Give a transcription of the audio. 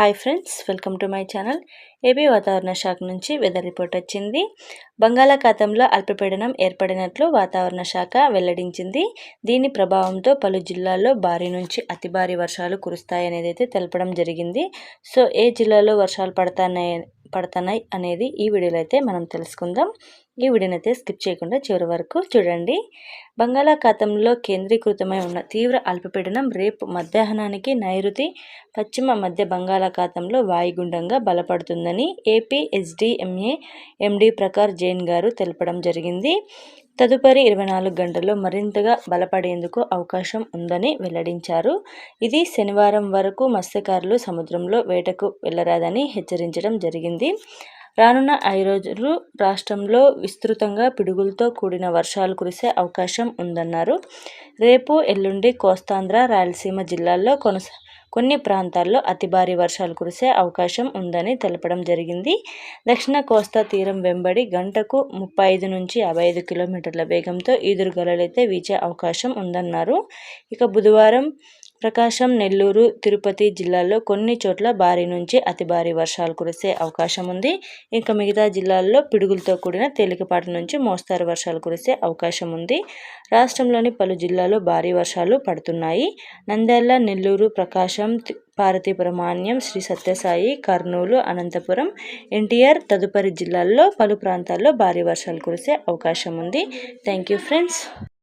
Hi friends welcome to my channel AP వాతావరణ శాఖ నుంచి వెదర్ రిపోర్ట్ వచ్చింది. బంగాళాఖాతంలో అల్పపీడనం ఏర్పడినట్లు వాతావరణ శాఖ వెల్లడించింది. దీని ప్రభావంతో పలు జిల్లాల్లో భారీ నుంచి అతి భారీ వర్షాలు కురుస్తాయనేది అయితే తెలపడం జరిగింది. సో ఏ జిల్లాలో వర్షాలు పడతాయి పడుతున్నాయి అనేది ఈ వీడియోలో అయితే మనం తెలుసుకుందాం. ఈ వీడియోని స్కిప్ చేయకుండా చివరి వరకు చూడండి. బంగాళాఖాతంలో కేంద్రీకృతమై ఉన్న తీవ్ర అల్పపీడనం రేపు మధ్యాహ్నానికి నైరుతి పశ్చిమ మధ్య బంగాళాఖాతంలో వాయుగుండంగా బలపడుతుందని AP SDMA MD Prakhar Jain గారు తెలపడం జరిగింది. తదుపరి ఇరవై నాలుగు గంటల్లో మరింతగా బలపడేందుకు అవకాశం ఉందని వెల్లడించారు. ఇది శనివారం వరకు మత్స్యకారులు సముద్రంలో వేటకు వెళ్ళరాదని హెచ్చరించడం జరిగింది. రానున్న ఐదు రోజులు రాష్ట్రంలో విస్తృతంగా పిడుగులతో కూడిన వర్షాలు కురిసే అవకాశం ఉందన్నారు. రేపు ఎల్లుండి కోస్తాంధ్ర రాయలసీమ జిల్లాల్లో కొనసా కొన్ని ప్రాంతాల్లో అతి భారీ వర్షాలు కురిసే అవకాశం ఉందని తెలపడం జరిగింది. దక్షిణ కోస్తా తీరం వెంబడి గంటకు ముప్పై ఐదు నుంచి యాభై ఐదు కిలోమీటర్ల వేగంతో ఈదురుగాలులైతే వీచే అవకాశం ఉందన్నారు. ఇక బుధవారం ప్రకాశం నెల్లూరు తిరుపతి జిల్లాల్లో కొన్ని చోట్ల భారీ నుంచి అతి భారీ వర్షాలు కురిసే అవకాశం ఉంది. ఇంకా మిగతా జిల్లాల్లో పిడుగులతో కూడిన తేలికపాటి నుంచి మోస్తారు వర్షాలు కురిసే అవకాశం ఉంది. రాష్ట్రంలోని పలు జిల్లాల్లో భారీ వర్షాలు పడుతున్నాయి. నంద్యాల నెల్లూరు ప్రకాశం పార్వతీపురమాన్యం శ్రీ సత్యసాయి కర్నూలు అనంతపురం ఎన్టీఆర్ తదుపరి జిల్లాల్లో పలు ప్రాంతాల్లో భారీ వర్షాలు కురిసే అవకాశం ఉంది. Thank you friends.